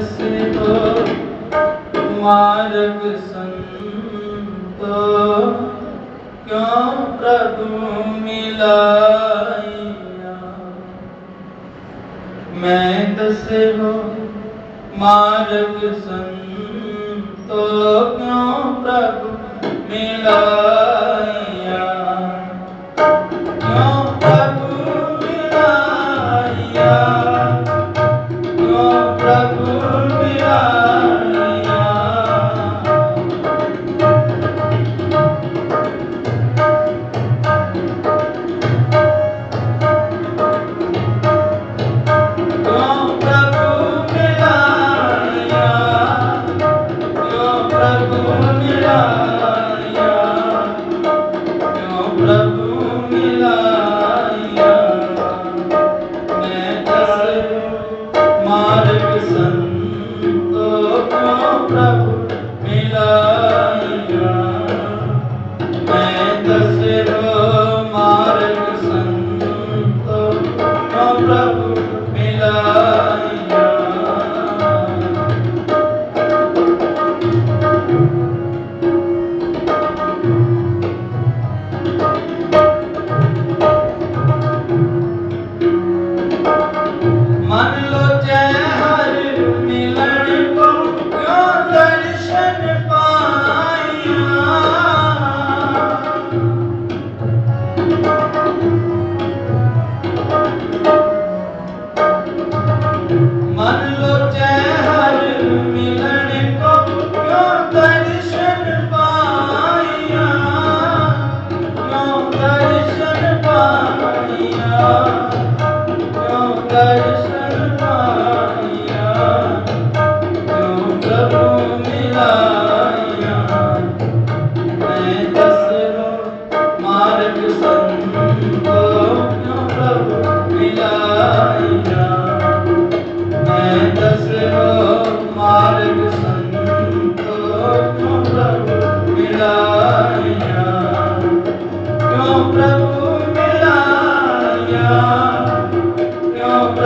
ਸਿਵ ਮਾਰਗ ਸੰਤੋ ਕਿਉ ਮੈਂ ਤਸਿਵ ਮਾਰਗ ਸੰਤੋ ਕਿਉ ਪ੍ਰਭੂ ਮਿਲਾਈਆ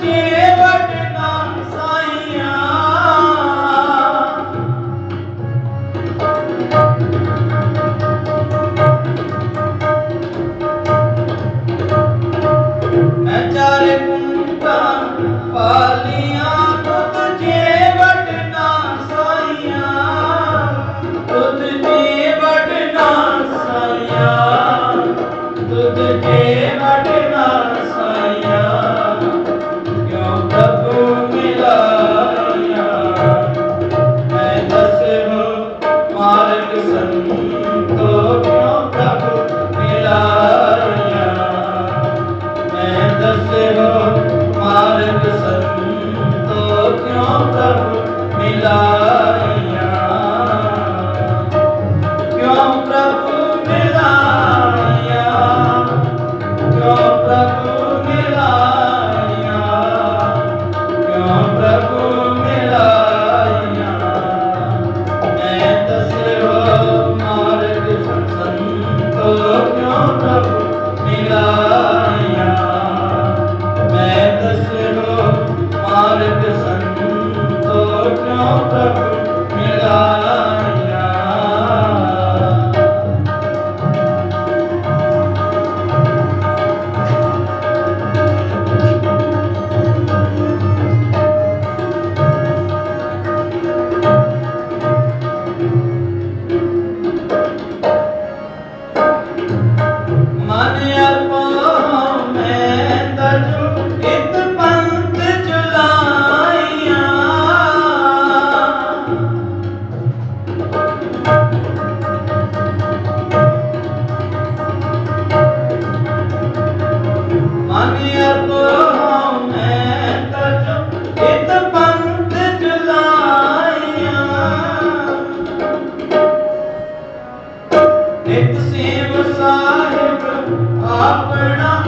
Yeah. ਨਿਤ ਸੇਵ ਸਾਹਿਬ ਆਪਣਾ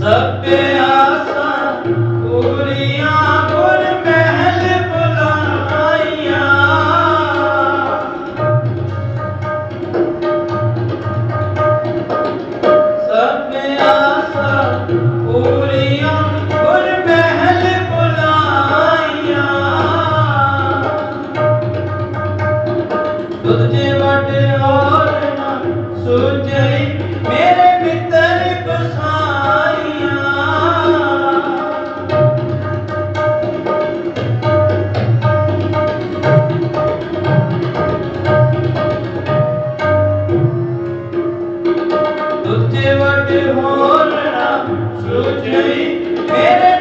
Sabbe ਤੁਝੇ ਵਟੇ ਮੇਰੇ